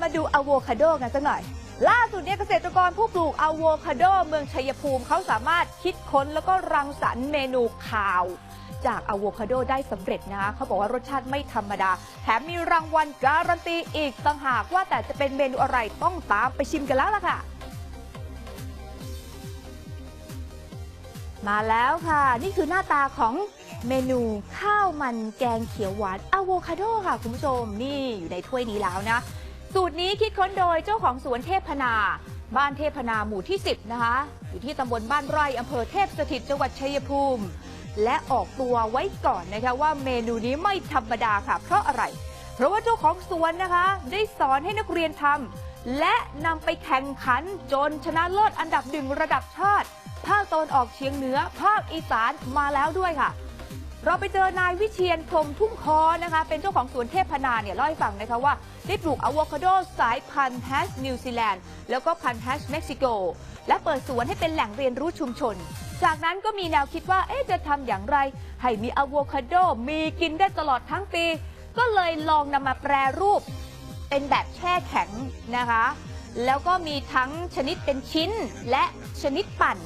มาดูอะโวคาโดกันสักหน่อย ล่าสุดเนี่ยเกษตรกรผู้ปลูกอะโวคาโดเมืองชัยภูมิเขาสามารถคิดค้นแล้วก็รังสรรค์เมนูข่าว จากอะโวคาโดได้สำเร็จนะคะเขาบอกว่ารสชาติไม่ธรรมดา แถมมีรางวัลการันตีอีกต่างหากว่าแต่จะเป็นเมนูอะไรต้องตามไปชิมกันแล้วล่ะค่ะ มาแล้วค่ะ นี่คือหน้าตาของเมนูข้าวมันแกงเขียวหวานอะโวคาโดค่ะคุณผู้ชมนี่อยู่ในถ้วยนี้แล้วนะ สูตรนี้คิดค้นโดยเจ้าของสวนเทพนา บ้านเทพนาหมู่ที่ 10 นะคะ อยู่ที่ตำบลบ้านไร่อำเภอเทพสถิตจังหวัดชัยภูมิ และออกตัวไว้ก่อนนะคะว่าเมนูนี้ไม่ธรรมดาค่ะ เพราะอะไร เพราะว่าเจ้าของสวนนะคะ ได้สอนให้นักเรียนทำและนำไปแข่งขันจนชนะเลิศอันดับหนึ่งระดับชาติ ภาคตะวันออกเฉียงเหนือ ภาคอีสานมาแล้วด้วยค่ะเราไปเจอนายวิเชียนพรมทุ่งคอนะคะ เป็นเจ้าของสวนเทพพนาเนี่ยเล่าให้ฟังนะคะว่า ได้ปลูกอะโวคาโดสายพันธุ์แฮชนิวซีแลนด์ แล้วก็พันธุ์แฮชเม็กซิโก และเปิดสวนให้เป็นแหล่งเรียนรู้ชุมชน จากนั้นก็มีแนวคิดว่าเอ๊ะจะทำอย่างไร ให้มีอะโวคาโดมีกินได้ตลอดทั้งปี ก็เลยลองนำมาแปรรูป เป็นแบบแช่แข็งนะคะ แล้วก็มีทั้งชนิดเป็นชิ้นและชนิดปั่น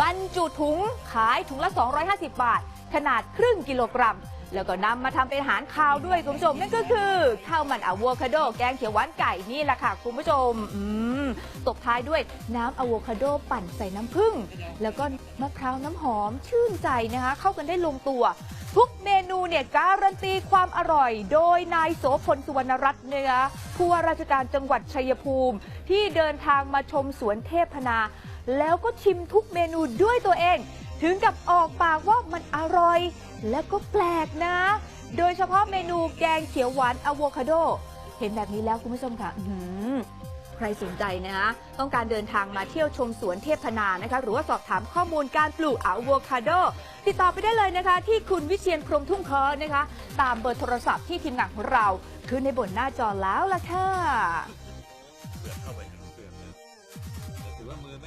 บรรจุถุงขายถุงละ 250 บาท ขนาดครึ่งกิโลกรัม แล้วก็นำมาทำเป็นอาหารคาวด้วยคุณผู้ชมนั่นก็คือข้าวมันอะโวคาโดแกงเขียวหวานไก่นี่แหละค่ะคุณผู้ชมอืมตบท้ายด้วยน้ำอะโวคาโดปั่นใส่น้ำผึ้งแล้วก็มะพร้าวน้ำหอมชื่นใจนะคะ เข้ากันได้ลงตัว ทุกเมนูเนี่ยการันตีความอร่อย โดยนายโสพลสุวรรณรัตน์นะคะผู้ว่าราชการจังหวัดชัยภูมิ ที่เดินทางมาชมสวนเทพนา แล้วก็ชิมทุกเมนูด้วยตัวเอง ถึงกับออกปากว่ามันอร่อย และก็แปลกนะ โดยเฉพาะเมนูแกงเขียวหวานอะโวคาโด เห็นแบบนี้แล้วคุณผู้ชมค่ะใครสนใจนะ ต้องการเดินทางมาเที่ยวชมสวนเทพนานะคะ หรือว่าสอบถามข้อมูลการปลูกอะโวคาโด ติดต่อไปได้เลยนะคะ ที่คุณวิเชียนพรมทุ่งคอนะคะ ตามเบอร์โทรศัพท์ที่ทีมงานของเราขึ้นในบนหน้าจอแล้วล่ะค่ะเข้าไปเปลือกนะถือว่ามือไหม